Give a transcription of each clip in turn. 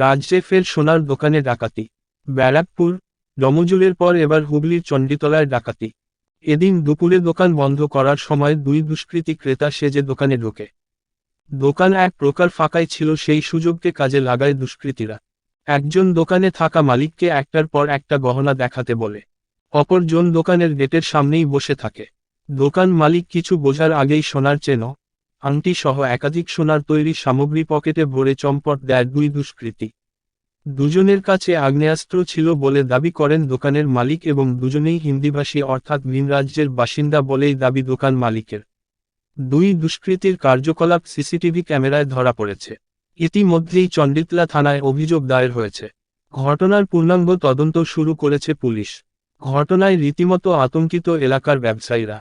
রাজ্যে ফের সোনার দোকানে ডাকাতি। ব্যারাকপুর, রমজুলের পর এবার হুগলির চণ্ডীতলায় ডাকাতি। এদিন দুপুরে দোকান বন্ধ করার সময় দুই দুষ্কৃতী ক্রেতা সেজে দোকানে ঢোকে। দোকান এক প্রকার ফাঁকাই ছিল, সেই সুযোগকে কাজে লাগায় দুষ্কৃতীরা। একজন দোকানে থাকা মালিককে একটার পর একটা গহনা দেখাতে বলে। অপরজন দোকানের গেটের সামনেই বসে থাকে। দোকান মালিক কিছু বোঝার আগেই সোনার চেন আংটি সহ একাধিক সোনার তৈরি সামগ্রী পকেটে ভরে চম্পট দেয় দুই দুষ্কৃতী। দুজনের কাছে আগ্নেয়াস্ত্র ছিল বলে দাবি করেন দোকানের মালিক এবং দুজনেই হিন্দিভাষী অর্থাৎ ভিন রাজ্যের বাসিন্দা বলেই দাবি দোকান মালিকের। দুই দুষ্কৃতীর কার্যকলাপ সিসিটিভি ক্যামেরায় ধরা পড়েছে। ইতিমধ্যেই চণ্ডীতলা থানায় অভিযোগ দায়ের হয়েছে। ঘটনার পূর্ণাঙ্গ তদন্ত শুরু করেছে পুলিশ। ঘটনায় রীতিমতো আতঙ্কিত এলাকার ব্যবসায়ীরা।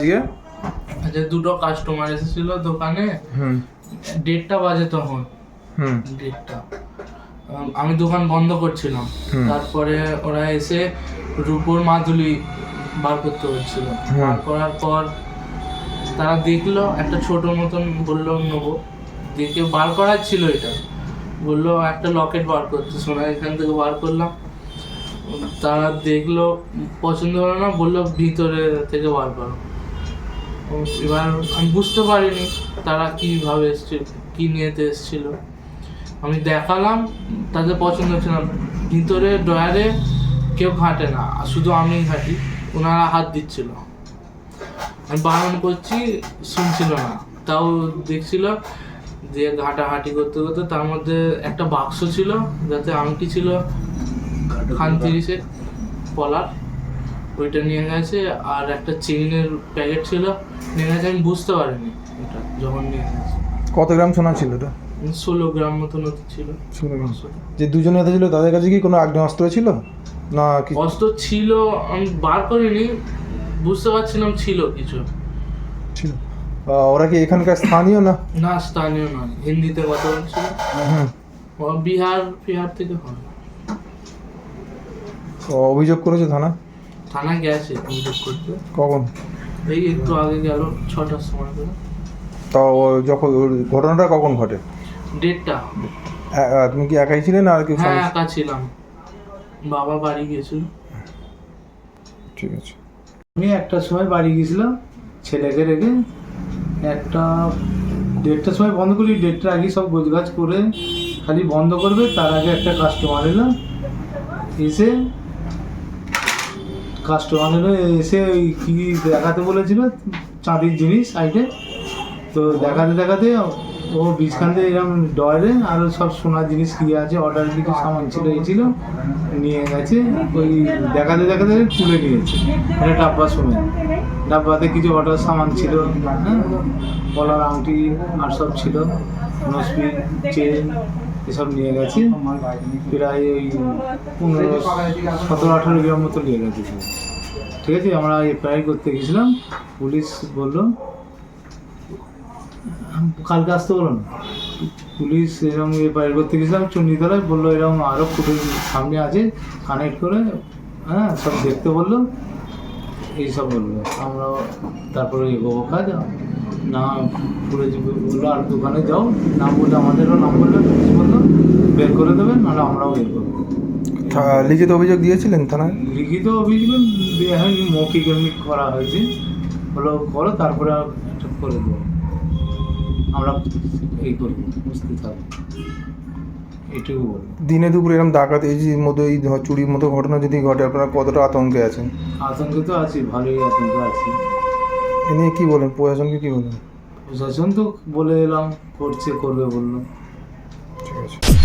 দিয়ে? আচ্ছা দুটো কাস্টমার এসেছিল দোকানে। হুম। দেড়টা বাজে তখন। হুম। দেড়টা। আমি দোকান বন্ধ করছিলাম। তারপরে ওরা এসে রূপোর মাদুলি বার করতে হচ্ছিল বার করার পর তারা দেখল একটা ছোট মতন বলল নেব। দেখে বার করার ছিল এটা। বলল একটা লকেট বার করতে সোনা এখান থেকে বার করলাম। তারা দেখল পছন্দ হলো না বলল ভিতরে থেকে বার করো। এবার আমি বুঝতে পারিনি তারা কীভাবে এসছিল কী নিয়েতে এসছিল। আমি দেখালাম তাদের পছন্দ হচ্ছে না। ভিতরে ডয়ারে কেউ ঘাঁটে না শুধু আমিই ঘাঁটি ওনারা হাত দিচ্ছিল। আমি বারণ করছি শুনছিল না। তাও দেখছিল দিয়ে ঘাটাঘাটি করতে করতে তার মধ্যে একটা বাক্স ছিল যাতে আংটি ছিল খান তিরিশে পলার। ওইটা নিয়ে গেছে আর একটা চেইনের প্যাকেট ছিল নিয়ে গেছে আমি বুঝতে পারিনি ওটা যখন নিয়ে গেছে। কত গ্রাম সোনা ছিল ওটা? ষোলো গ্রাম মতন হতে ছিল। ষোলো গ্রাম। যে দুজনে হাতে ছিল তাদের কাছে কি কোনো আগ্নেয়াস্ত্র ছিল? না কি অস্ত্র ছিল আমি বার করিনি বুঝতে পারছিলাম ছিল কিছু। ছিল। ওরা কি এখানকার স্থানীয় না? না স্থানীয় নয় হিন্দিতে কথা বলছিল। বিহার বিহার থেকে হয়। ও, অভিযোগ করেছে থানা থানায় গেছে অভিযোগ করতে। কখন? এই একটু আগে গেল ছটার সময় করে। তা যখন ওর ঘটনাটা কখন ঘটে? ডেটটা তুমি কি একাই ছিলেন আর কি হ্যাঁ একা ছিলাম। বাবা বাড়ি গেছিল। ঠিক আছে। আমি একটার সময় বাড়ি গেছিলাম ছেলেকে রেখে। একটা দেড়টার সময় বন্ধ করি দেড়টার আগে সব গোছগাছ করে খালি বন্ধ করবে তার আগে একটা কাস্টমার এলো। এসে কাস্টমার এলো এসে ওই কী দেখাতে বলেছিল, চাঁদির জিনিস আইটে তো দেখাতে দেখাতে ও বীজখান থেকে এরকম ডয়ারে আরও সব সোনার জিনিস কী আছে অর্ডার কিছু সামান ছিল এই ছিল, নিয়ে গেছে, ওই দেখাতে দেখাতে তুলে নিয়েছে। একটা ডাব্বা সময় ডাব্বাতে কিছু অর্ডার সামান ছিল হ্যাঁ? গলার আংটি আর সব ছিল, নসপি চেন এসব নিয়ে গেছি। প্রায় ওই পনেরো, সতেরো, আঠেরো গ্রাম মতো নিয়ে গেছে ঠিক আছে, আমরা এফআইআর করতে গেছিলাম। পুলিশ বলল, কালকে আসতে বলো না। পুলিশ এরকম এফআইআর করতে গেছিলাম, চণ্ডীতলায় বলল এরকম আরও ফুটেজ সামনে আছে কানেক্ট করে হ্যাঁ সব দেখতে বলল। এইসব বলল। আমরা তারপরে এগোবো, কাজ। না ফুটেজ বলল আর দোকানে যাও না বললে আমাদেরও নাম বলল পুলিশ বলল বের করে দেবেন নাহলে আমরাও বের করব। লিখিত অভিযোগ দিয়েছিলেন থানায়? লিখিত অভিযোগ দেওয়া হয়নি মৌখিক এমনি করা হয়েছে। হলো করো তারপরে করে দেবো। আমরা এই করব বুঝতে থাকব। বলব। দিনে দুপুরে এরকম ডাকাত এই যে মতো এই চুরির মতো ঘটনা যদি ঘটে আপনারা কতটা আতঙ্কে আছেন? আতঙ্কে তো আছি ভালোই আতঙ্কে আছি। এ নিয়ে কী বলেন? প্রশাসনকে কী বলেন? প্রশাসন তো বলে এলাম করছে করবে বলল। ঠিক আছে।